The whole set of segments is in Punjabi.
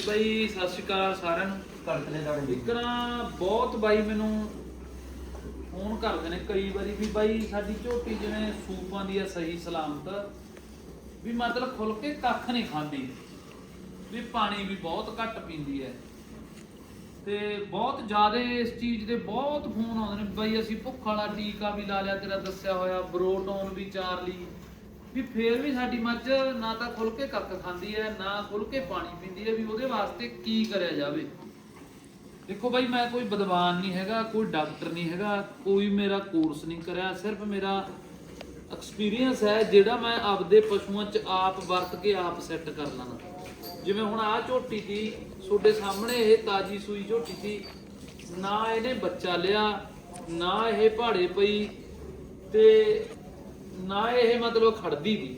ਜੀ ਬਾਈ ਸਤਿ ਸ਼੍ਰੀ ਅਕਾਲ ਸਾਰਿਆਂ ਨੂੰ। ਕਣਕਲੇ ਦਾ ਇੱਕ ਨਾ ਬਹੁਤ ਬਾਈ ਮੈਨੂੰ ਫੋਨ ਕਰਦੇ ਨੇ ਕਈ ਵਾਰੀ ਵੀ ਬਾਈ ਸਾਡੀ ਝੋਟੀ ਜਿਵੇਂ ਸੂਪਾਂ ਦੀ ਆ ਸਹੀ ਸਲਾਮਤ ਵੀ ਮਤਲਬ ਖੁੱਲ ਕੇ ਕੱਖ ਨਹੀਂ ਖਾਂਦੀ। ਵੀ ਪਾਣੀ ਵੀ ਬਹੁਤ ਘੱਟ ਪੀਂਦੀ ਹੈ। ਤੇ ਬਹੁਤ ਜ਼ਿਆਦਾ ਇਸ ਚੀਜ਼ ਦੇ ਬਹੁਤ ਫੋਨ ਆਉਂਦੇ ਨੇ ਬਾਈ ਅਸੀਂ ਭੁੱਖ ਵਾਲਾ ਟੀਕਾ ਵੀ ਲਾ ਲਿਆ ਤੇਰਾ ਦੱਸਿਆ ਹੋਇਆ ਬਰੋਟੋਨ ਵੀ ਚਾਰ ਲਈ ਵੀ ਫੇਰ ਵੀ ਸਾਡੀ ਮੱਝ ਨਾ ਤਾਂ ਖੁੱਲ ਕੇ ਕੱਖ ਖਾਂਦੀ ਹੈ, ਨਾ ਖੁੱਲ ਕੇ ਪਾਣੀ ਪੀਂਦੀ ਹੈ ਵੀ ਉਹਦੇ ਵਾਸਤੇ ਕੀ ਕਰਿਆ ਜਾਵੇ। ਦੇਖੋ ਬਾਈ, ਮੈਂ ਕੋਈ ਵਿਦਵਾਨ ਨਹੀਂ ਹੈਗਾ, ਕੋਈ ਡਾਕਟਰ ਨਹੀਂ ਹੈਗਾ, ਕੋਈ ਮੇਰਾ ਕੋਰਸ ਨਹੀਂ ਕਰਿਆ, ਸਿਰਫ ਮੇਰਾ ਐਕਸਪੀਰੀਅੰਸ ਹੈ ਜਿਹੜਾ ਮੈਂ ਆਪਦੇ ਪਸ਼ੂਆਂ 'ਚ ਆਪ ਵਰਤ ਕੇ ਆਪ ਸੈੱਟ ਕਰ ਲਾਂਗਾ ਜਿਵੇਂ ਹੁਣ ਆਹ ਝੋਟੀ ਦੀ ਤੁਹਾਡੇ ਸਾਹਮਣੇ ਇਹ ਤਾਜੀ ਸੂਈ ਝੋਟੀ ਸੀ, ਨਾ ਇਹਨੇ ਬੱਚਾ ਲਿਆ, ਨਾ ਇਹ ਭਾੜੇ ਪਈ ਤੇ ਨਾ ਇਹ ਮਤਲਬ ਖੜਦੀ ਦੀ।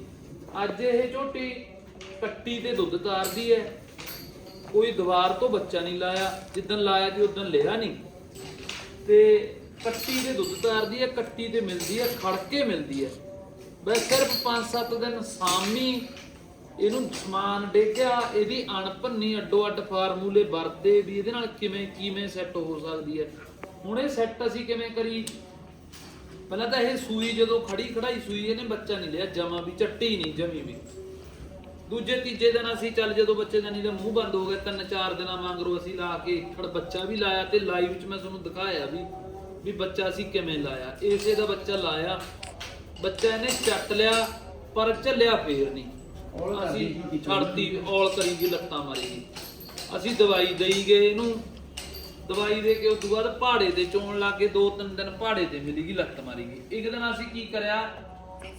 ਅੱਜ ਇਹ ਝੋਟੀ ਕੱਟੀ ਤੇ ਦੁੱਧ ਤਾਰਦੀ ਹੈ ਕੋਈ ਦੀਵਾਰ ਤੋਂ ਬੱਚਾ ਨਹੀਂ ਲਾਇਆ। ਜਿੱਦਣ ਲਾਇਆ ਜੀ ਉਦੋਂ ਲਿਆ ਨਹੀਂ। ਤੇ ਕੱਟੀ ਤੇ ਦੁੱਧ ਤਾਰਦੀ ਹੈ ਕੱਟੀ ਤੇ ਮਿਲਦੀ ਹੈ ਖੜ ਕੇ ਮਿਲਦੀ ਹੈ ਬਸ ਸਿਰਫ 5-7 ਦਿਨ ਸਾਮੀ ਇਹਨੂੰ ਸਮਾਨ ਡੇਗਿਆ, ਇਹਦੀ ਅਣਭੰਨੀ ਅੱਡੋ ਅੱਡ ਫਾਰਮੂਲੇ ਵਰਤੇ ਵੀ ਇਹਦੇ ਨਾਲ ਕਿਵੇਂ ਕਿਵੇਂ ਸੈੱਟ ਹੋ ਸਕਦੀ ਹੈ ਹੁਣ ਇਹ ਸੈੱਟ ਅਸੀਂ ਕਿਵੇਂ ਕਰੀ ਪਹਿਲਾਂ ਤਾਂ ਇਹ ਸੂਈ ਜਦੋਂ ਖੜੀ ਖੜਾਈ ਸੂਈ ਇਹਨੇ ਬੱਚਾ ਨਹੀਂ ਲਿਆ ਜਮਾ ਵੀ ਚੱਟੀ ਨਹੀਂ ਜਮੀ ਵੀ। ਦੂਜੇ ਤੀਜੇ ਦਿਨ ਅਸੀਂ ਚੱਲ ਜਦੋਂ ਬੱਚੇ ਦਾ ਨਹੀਂ ਦਾ ਮੂੰਹ ਬੰਦ ਹੋ ਗਿਆ ਤਿੰਨ ਚਾਰ ਦਿਨਾਂ ਵਾਂਗਰੋ ਅਸੀਂ ਲਾ ਕੇ ਖੜ ਬੱਚਾ ਵੀ ਲਾਇਆ ਤੇ ਲਾਈਵ 'ਚ ਮੈਂ ਤੁਹਾਨੂੰ ਦਿਖਾਇਆ ਵੀ ਵੀ ਬੱਚਾ ਅਸੀਂ ਕਿਵੇਂ ਲਾਇਆ। ਇਸੇ ਦਾ ਬੱਚਾ ਲਾਇਆ ਬੱਚਾ ਇਹਨੇ ਚੱਟ ਲਿਆ ਪਰ ਝੱਲਿਆ ਫੇਰ ਨਹੀਂ। ਅਸੀਂ ਸੀ, ਛੱਡਤੀ ਔਲ ਕਰੀ ਗਈ ਲੱਤਾਂ ਮਾਰੀ ਗਈ। ਅਸੀਂ ਦਵਾਈ ਦੇਈ ਗਏ ਇਹਨੂੰ ਦਵਾਈ ਦੇ ਕੇ ਉਸ ਬਾਅਦ ਪਹਾੜੇ ਤੇ ਚੋਣ ਲੱਗੇ ਦੋ ਤਿੰਨ ਦਿਨ ਪਹਾੜੇ ਤੇ ਮਿਲੀ ਗਈ, ਲੱਤ ਮਾਰੀ ਗਈ। ਇੱਕ ਦਿਨ ਅਸੀਂ ਕੀ ਕਰਿਆ,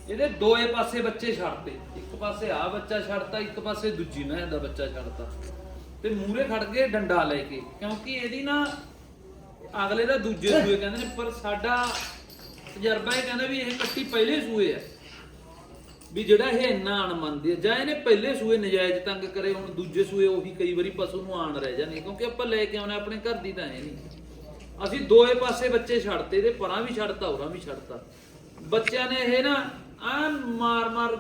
ਇਹਦੇ ਦੋਏ ਪਾਸੇ ਬੱਚੇ ਛੱਡਤੇ। ਇੱਕ ਪਾਸੇ ਆ ਬੱਚਾ ਛੱਡਤਾ, ਇੱਕ ਪਾਸੇ ਦੂਜੀ, ਮੈਂ ਦਾ ਬੱਚਾ ਛੱਡਤਾ। ਤੇ ਮੂਰੇ ਖੜ ਗਏ ਡੰਡਾ ਲੈ ਕੇ, ਕਿਉਂਕਿ ਇਹਦੀ ਨਾ ਅਗਲੇ ਦਾ ਦੂਜੇ ਸੂਏ ਕਹਿੰਦੇ ਨੇ, ਪਰ ਸਾਡਾ ਤਜਰਬਾ ਇਹ ਕਹਿੰਦਾ ਵੀ ਇਹ ਕੱਟੀ ਪਹਿਲੇ ਸੂਏ ਆ। ਵੀ ਜਿਹੜਾ ਇਹ ਇੰਨਾ ਆਣ ਮੰਨਦੀ ਜਾਂ ਇਹਨੇ ਪਹਿਲੇ ਸੂਏ ਨਜਾਇਜ਼ ਤੰਗ ਕਰੇ, ਹੁਣ ਦੂਜੇ ਸੂਏ ਉਹੀ ਕਈ ਵਾਰੀ ਪਸ਼ੂ ਨੂੰ ਆਣ ਰਹਿ ਜਾਣਗੇ ਕਿਉਂਕਿ ਆਪਾਂ ਲੈ ਕੇ ਆਉਣੇ ਆਪਣੇ ਘਰ ਦੀ ਤਾਂ ਹੈ ਨਹੀਂ। ਅਸੀਂ ਦੋਏ ਪਾਸੇ ਬੱਚੇ ਛੱਡਤੇ ਤੇ ਪਰਾਂ ਵੀ ਛੱਡਤਾ, ਹੋਰਾਂ ਵੀ ਛੱਡਤਾ। ਬੱਚਿਆਂ ਨੇ ਇਹ ਨਾ ਆ ਮਾਰ ਮਾਰ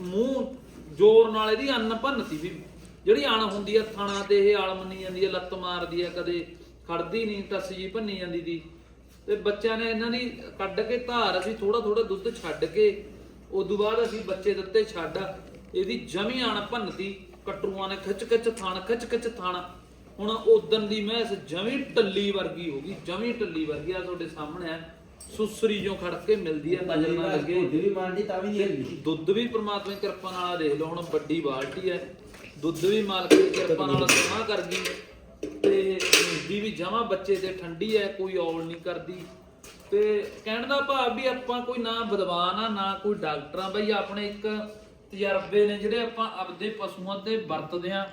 ਮੂੰਹ ਜ਼ੋਰ ਨਾਲ ਇਹਦੀ ਅੰਨ ਭੰਨਤੀ ਵੀ, ਜਿਹੜੀ ਅਣ ਹੁੰਦੀ ਆ ਥਣਾ ਤੇ ਇਹ ਆਲ ਮੰਨੀ ਜਾਂਦੀ ਆ, ਲੱਤ ਮਾਰਦੀ ਆ ਕਦੇ, ਖੜਦੀ ਨਹੀਂ ਟੱਸ ਜੀ ਭੰਨੀ ਜਾਂਦੀ ਦੀ। ਤੇ ਬੱਚਿਆਂ ਨੇ ਇਹਨਾਂ ਦੀ ਕੱਢ ਕੇ ਧਾਰ ਅਸੀਂ ਥੋੜਾ ਥੋੜਾ ਦੁੱਧ ਛੱਡ ਕੇ ਉਦੋਂ ਬਾਅਦ ਅਸੀਂ ਬੱਚੇ ਦਿੱਤੇ ਛੱਡ ਇਹਦੀ ਜਮੀ ਆਣ ਭੰਨਤੀ ਕਟਰੂਆਂ ਨੇ ਖਿੱਚ ਖਿੱਚ ਥਾਣ ਖਿੱਚ ਖਿੱਚ ਥਾਣ। ਹੁਣ ਉਦਣ ਦੀ ਮੈਸ ਜਮੀ ਟੱਲੀ ਵਰਗੀ ਹੋ ਗਈ ਜਮੀ ਟੱਲੀ ਵਰਗੀ ਆ ਤੁਹਾਡੇ ਸਾਹਮਣੇ ਆ। ਸੁਸਰੀ ਜੋ ਖੜ ਕੇ ਮਿਲਦੀ ਆ ਨਜ਼ਰ ਨਾ ਲੱਗੇ। ਦੁੱਧ ਵੀ ਮਾਰਦੀ ਤਾਂ ਵੀ ਨਹੀਂ ਦੁੱਧ ਵੀ ਪ੍ਰਮਾਤਮਾ ਦੀ ਕਿਰਪਾ ਨਾਲ ਦੇਖ ਲਓ ਹੁਣ ਵੱਡੀ ਬਾਲਟੀ ਹੈ ਦੁੱਧ ਵੀ ਮਾਲਕ ਦੀ ਕਿਰਪਾ ਨਾਲ ਸੋਹਣਾ ਕਰ ਗਈ ਤੇ ਦੀ ਵੀ ਜਮਾ ਬੱਚੇ ਤੇ ਠੰਡੀ ਹੈ ਕੋਈ ਔਲ ਨਹੀਂ ਕਰਦੀ। ਤੇ ਕਹਿਣ ਦਾ ਭਾਵ ਵੀ ਆਪਾਂ ਕੋਈ ਨਾ ਵਿਦਵਾਨ ਆ, ਨਾ ਕੋਈ ਡਾਕਟਰ ਆ। ਬਈ ਆਪਣੇ ਇੱਕ ਤਜਰਬੇ ਨੇ ਜਿਹੜੇ ਆਪਾਂ ਆਪਦੇ ਪਸ਼ੂਆਂ ਤੇ ਵਰਤਦੇ ਆ।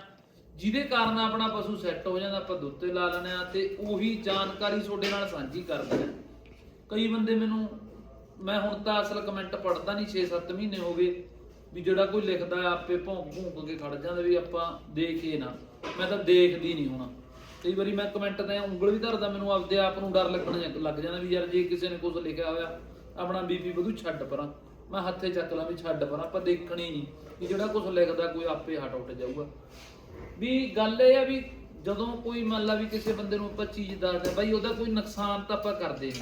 ਜਿਹਦੇ ਕਾਰਨ ਆਪਣਾ ਪਸ਼ੂ ਸੈੱਟ ਹੋ ਜਾਂਦਾ, ਆਪਾਂ ਦੁੱਧ ਤੇ ਲਾ ਲੈਂਦੇ ਆ ਤੇ ਉਹੀ ਜਾਣਕਾਰੀ ਤੁਹਾਡੇ ਨਾਲ ਸਾਂਝੀ ਕਰਦੇ ਆ। ਕਈ ਬੰਦੇ ਮੈਨੂੰ, ਮੈਂ ਹੁਣ ਤਾਂ ਅਸਲ ਕਮੈਂਟ ਪੜਦਾ ਨਹੀਂ 6-7 ਮਹੀਨੇ ਹੋ ਗਏ ਵੀ ਜਿਹੜਾ ਕੋਈ ਲਿਖਦਾ ਆਪੇ ਭੌਂਕ ਭੌਂਕ ਕੇ ਖੜ ਜਾਂਦਾ ਵੀ ਆਪਾਂ ਦੇਖੇ ਨਾ। ਮੈਂ ਤਾਂ ਦੇਖਦੀ ਨਹੀਂ ਹੁਣ। ਕਈ ਵਾਰੀ ਮੈਂ ਕਮੈਂਟ ਤੇ ਉਂਗਲ ਵੀ ਧਰਦਾ ਮੈਨੂੰ ਆਪਦੇ ਆਪ ਨੂੰ ਡਰ ਲੱਗਣ ਜਾਂ- ਲੱਗ ਜਾਂਦਾ ਵੀ ਯਾਰ ਜੇ ਕਿਸੇ ਨੇ ਕੁਝ ਲਿਖਿਆ ਹੋਇਆ ਆਪਣਾ ਬੀਪੀ ਵਧੂ ਛੱਡ ਪਰਾਂ। ਮੈਂ ਹੱਥੇ ਚੱਕ ਲਾਂ ਵੀ ਛੱਡ ਪਰਾਂ ਆਪਾਂ ਦੇਖਣੀ ਨਹੀਂ ਕਿ ਜਿਹੜਾ ਕੁਝ ਲਿਖਦਾ ਕੋਈ ਆਪੇ ਹਟ ਉੱਟ ਜਾਊਗਾ। ਵੀ ਗੱਲ ਇਹ ਆ ਵੀ ਜਦੋਂ ਕੋਈ ਮੰਨ ਲਾ ਵੀ ਕਿਸੇ ਬੰਦੇ ਨੂੰ ਆਪਾਂ ਚੀਜ਼ ਦੱਸਦੇ ਆ, ਬਾਈ ਉਹਦਾ ਕੋਈ ਨੁਕਸਾਨ ਤਾਂ ਆਪਾਂ ਕਰਦੇ ਨਹੀਂ।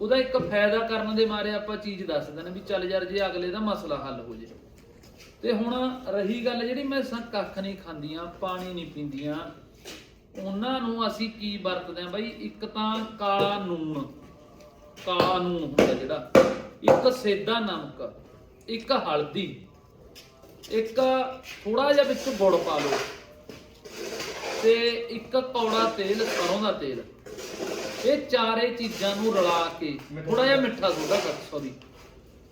ਉਹਦਾ ਇੱਕ ਫਾਇਦਾ ਕਰਨ ਦੇ ਮਾਰੇ ਆਪਾਂ ਚੀਜ਼ ਦੱਸਦੇ ਨੇ ਵੀ ਚੱਲ ਯਾਰ ਜੇ ਅਗਲੇ ਦਾ ਮਸਲਾ ਹੱਲ ਹੋ ਜੇ। ਤੇ ਹੁਣ ਰਹੀ ਗੱਲ ਜਿਹੜੀ ਮੈਸਾਂ ਕੱਖ ਨਹੀਂ ਖਾਂਦੀਆਂ ਪਾਣੀ ਨਹੀਂ ਪੀਂਦੀਆਂ ਉਹਨਾਂ ਨੂੰ ਅਸੀਂ ਕੀ ਵਰਤਦੇ ਆ ਬਾਈ ਇੱਕ ਤਾਂ ਕਾਲਾ ਨੂਣ ਕਾਲਾ ਨੂਣ ਹੁੰਦਾ ਜਿਹੜਾ ਇੱਕ ਸੇਦਾ ਨਮਕ ਇੱਕ ਹਲਦੀ ਇੱਕ ਥੋੜਾ ਜਿਹਾ ਵਿੱਚ ਗੁੜ ਪਾ ਲਓ ਤੇ ਇੱਕ ਕੌੜਾ ਤੇਲ ਸਰੋਂ ਦਾ ਤੇਲ। ਇਹ ਚਾਰੇ ਚੀਜ਼ਾਂ ਨੂੰ ਰਲਾ ਕੇ ਥੋੜਾ ਜਿਹਾ ਮਿੱਠਾ ਸੋਡਾ ਕਰ ਸੌਰੀ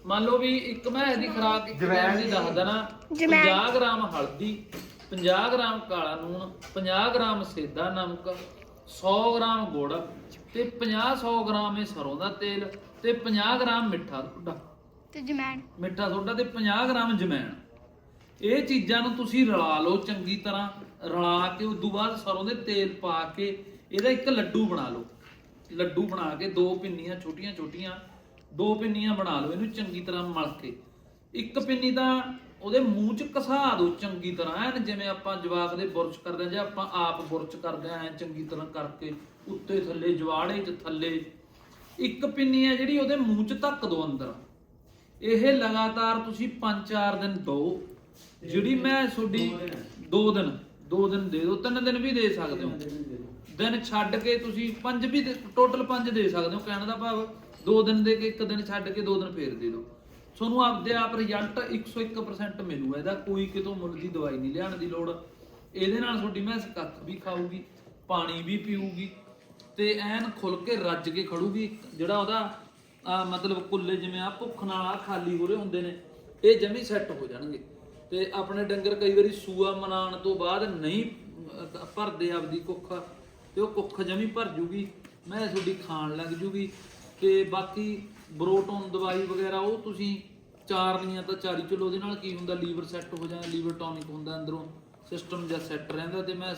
ਮੰਨ ਲਓ ਵੀ ਇੱਕ ਮੈਂ ਇਹਦੀ ਖਰਾਕ ਇੱਕ ਮੈਂ ਦੀ। ਦੱਸਦਾ ਨਾ 50 ਗ੍ਰਾਮ ਹਲਦੀ 50 ਗ੍ਰਾਮ ਕਾਲਾ ਨੂਣ 50 ਗ੍ਰਾਮ ਸੇਦਾ ਨਮਕ 100 ਗ੍ਰਾਮ ਗੁੜ ਤੇ 50 100 ਗ੍ਰਾਮ ਇਹ ਸਰੋਂ ਦਾ ਤੇਲ ਤੇ 50 ਗ੍ਰਾਮ ਮਿੱਠਾ ਸੋਡਾ। ਤੇ ਜਮੈਣ। ਮਿੱਠਾ ਸੋਡਾ ਤੇ 50 ਗ੍ਰਾਮ ਜਮੈਣ। ਇਹ ਚੀਜ਼ਾਂ ਨੂੰ ਤੁਸੀਂ ਰਲਾ ਲਓ ਚੰਗੀ ਤਰ੍ਹਾਂ ਰਲਾ ਕੇ ਉਸ ਤੋਂ ਬਾਅਦ ਸਰੋਂ ਦੇ ਤੇਲ ਪਾ ਕੇ ਇਹਦਾ ਇੱਕ ਲੱਡੂ ਬਣਾ ਲਓ। ਲੱਡੂ ਬਣਾ ਕੇ ਦੋ ਪਿੰਨੀਆਂ ਛੋਟੀਆਂ ਛੋਟੀਆਂ ਦੋ ਪਿੰਨੀਆਂ ਬਣਾ ਲਓ ਇਹਨੂੰ ਚੰਗੀ ਤਰ੍ਹਾਂ ਮਲ ਕੇ। ਇੱਕ ਪਿੰਨੀ ਤਾਂ ਉਹਦੇ ਮੂੰਹ 'ਚ ਘਸਾ ਦਿਓ ਚੰਗੀ ਤਰ੍ਹਾਂ, ਐਨ ਜਿਵੇਂ ਆਪਾਂ ਜਵਾਕ ਦੇ ਬੁਰਸ਼ ਕਰਦੇ ਆ ਜਾਂ ਆਪਾਂ ਆਪ ਬੁਰਸ਼ ਕਰਦੇ ਆ ਐ ਚੰਗੀ ਤਰ੍ਹਾਂ ਕਰਕੇ, ਉੱਤੇ ਥੱਲੇ, ਜਵਾੜੇ 'ਚ ਥੱਲੇ। ਇੱਕ ਪਿੰਨੀ ਹੈ ਜਿਹੜੀ ਉਹਦੇ ਮੂੰਹ 'ਚ ਧੱਕ ਦਿਓ ਅੰਦਰ। ਇਹ ਲਗਾਤਾਰ ਤੁਸੀਂ 5-4 ਦਿਨ ਦਿਓ ਜਿਹੜੀ ਮੈਂ ਤੁਹਾਡੀ 2 ਦਿਨ 2 ਦਿਨ ਦੇ ਦਿਓ 3 ਦਿਨ ਵੀ ਦੇ ਸਕਦੇ ਹੋ। ਦਿਨ ਛੱਡ ਕੇ ਤੁਸੀਂ ਪੰਜ ਵੀ ਟੋਟਲ ਪੰਜ ਦੇ ਸਕਦੇ ਹੋ, ਕਹਿਣ ਦਾ ਭਾਵ ਦੋ ਦਿਨ ਦੇ ਕੇ ਇੱਕ ਦਿਨ ਛੱਡ ਕੇ ਦੋ ਦਿਨ ਫੇਰ ਦੇ ਦਿਓ ਤੁਹਾਨੂੰ ਆਪਦੇ ਆਪ ਰਿਜ਼ਲਟ 101% ਮਿਲੂਗਾ ਇਹਦਾ ਕੋਈ ਕਿਤੋਂ ਮੁੱਲ ਦੀ ਦਵਾਈ ਨਹੀਂ ਲਿਆਉਣ ਦੀ ਲੋੜ। ਇਹਦੇ ਨਾਲ ਤੁਹਾਡੀ ਮੈਂਸ ਕੱਖ ਵੀ ਖਾਊਗੀ, ਪਾਣੀ ਵੀ ਪੀਊਗੀ, ਤੇ ਐਨ ਖੁੱਲ ਕੇ ਰੱਜ ਕੇ ਖੜੂਗੀ। ਜਿਹੜਾ ਉਹਦਾ ਮਤਲਬ ਕੁੱਲੇ ਜਿਵੇਂ ਆ, ਭੁੱਖ ਨਾਲ ਆ, ਖਾਲੀ ਹੋ ਰਹੇ ਹੁੰਦੇ ਨੇ, ਇਹ ਜਮੀ ਸੈੱਟ ਹੋ ਜਾਣਗੇ। ਤੇ ਆਪਣੇ ਡੰਗਰ ਕਈ ਵਾਰੀ ਸੂਆ ਮਨਾਉਣ ਤੋਂ ਬਾਅਦ ਨਹੀਂ ਭਰਦੇ ਆਪਦੀ ਕੁੱਖ, ਤੇ ਉਹ ਕੁੱਖ ਜਮੀ ਭਰ ਜੂਗੀ ਮੈਂ ਤੁਹਾਡੀ ਖਾਣ ਲੱਗ ਜੂਗੀ। ਤੇ ਬਾਕੀ ਬਰੋਟੋਨ ਦਵਾਈ ਵਗੈਰਾ, ਉਹ ਤੁਸੀਂ ਚਾਰ ਲੀਆਂ ਤਾਂ ਚਾਰੀ ਚਲੋ ਉਹਦੇ ਨਾਲ ਕੀ ਹੁੰਦਾ, ਲੀਵਰ ਸੈੱਟ ਹੋ ਜਾਂਦਾ, ਲੀਵਰ ਟੌਨਿਕ ਹੁੰਦਾ ਅੰਦਰੋਂ, ਸਿਸਟਮ ਜਾਂ ਸੈੱਟ ਰਹਿੰਦਾ ਤੇ ਮੈਂ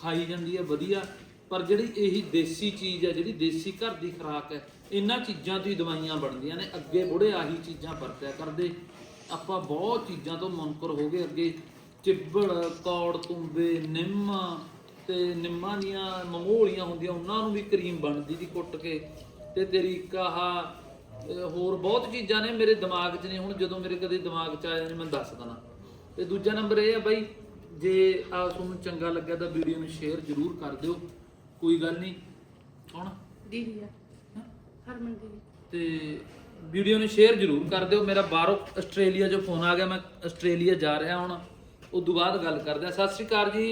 ਖਾਈ ਜਾਂਦੀ ਹੈ, ਵਧੀਆ। ਪਰ ਜਿਹੜੀ ਇਹੀ ਦੇਸੀ ਚੀਜ਼ ਹੈ, ਜਿਹੜੀ ਦੇਸੀ ਘਰ ਦੀ ਖੁਰਾਕ ਹੈ, ਇਹਨਾਂ ਚੀਜ਼ਾਂ ਤੋਂ ਹੀ ਦਵਾਈਆਂ ਬਣਦੀਆਂ ਨੇ, ਅੱਗੇ ਬੁੜੇ ਆਹੀ ਚੀਜ਼ਾਂ ਵਰਤਿਆ ਕਰਦੇ। ਆਪਾਂ ਬਹੁਤ ਚੀਜ਼ਾਂ ਤੋਂ ਮੁਨਕਰ ਹੋ ਗਏ ਅੱਗੇ। ਚਿੱਬੜ, ਕੌੜ, ਤੁੰਬੇ, ਨਿੰਮ ਤੇ ਨਿੰਮਾਂ ਦੀਆਂ ਮੰਗੋਲੀਆਂ ਹੁੰਦੀਆਂ, ਉਹਨਾਂ ਨੂੰ ਵੀ ਕਰੀਮ ਬਣਦੀ ਦੀ ਕੁੱਟ ਕੇ। ਤੇ ਤੇਰੀ ਇੱਕ ਆਹ ਅਹ ਹੋਰ ਬਹੁਤ ਚੀਜ਼ਾਂ ਨੇ ਮੇਰੇ ਦਿਮਾਗ 'ਚ ਨੇ ਹੁਣ ਜਦੋਂ ਮੇਰੇ ਕਦੇ ਦਿਮਾਗ 'ਚ ਆ ਜਾਂਦੇ ਮੈਂ ਦੱਸ ਦਣਾ। ਤੇ ਦੂਜਾ ਨੰਬਰ ਇਹ ਆ ਬਾਈ ਜੇ ਆ ਤੁਹਾਨੂੰ ਚੰਗਾ ਲੱਗਿਆ ਤਾਂ ਵੀਡੀਓ ਨੂੰ ਸ਼ੇਅਰ ਜ਼ਰੂਰ ਕਰ ਦਿਓ ਕੋਈ ਗੱਲ ਨਹੀਂ। ਕੌਣ? ਦੀਦੀ ਆ। ਹੈਂ? ਹਰਮਨ ਦੀਦੀ। ਤੇ ਵੀਡੀਓ ਨੂੰ ਸ਼ੇਅਰ ਜ਼ਰੂਰ ਕਰ ਦਿਓ। ਮੇਰਾ ਬਾਹਰੋਂ ਆਸਟ੍ਰੇਲੀਆ 'ਚੋਂ ਫੋਨ ਆ ਗਿਆ ਮੈਂ ਆਸਟ੍ਰੇਲੀਆ ਜਾ ਰਿਹਾ ਹੁਣ। ਉਸ ਤੋਂ ਬਾਅਦ ਗੱਲ ਕਰਦੇ ਆ। ਸਤਿ ਸ਼੍ਰੀ ਅਕਾਲ ਜੀ।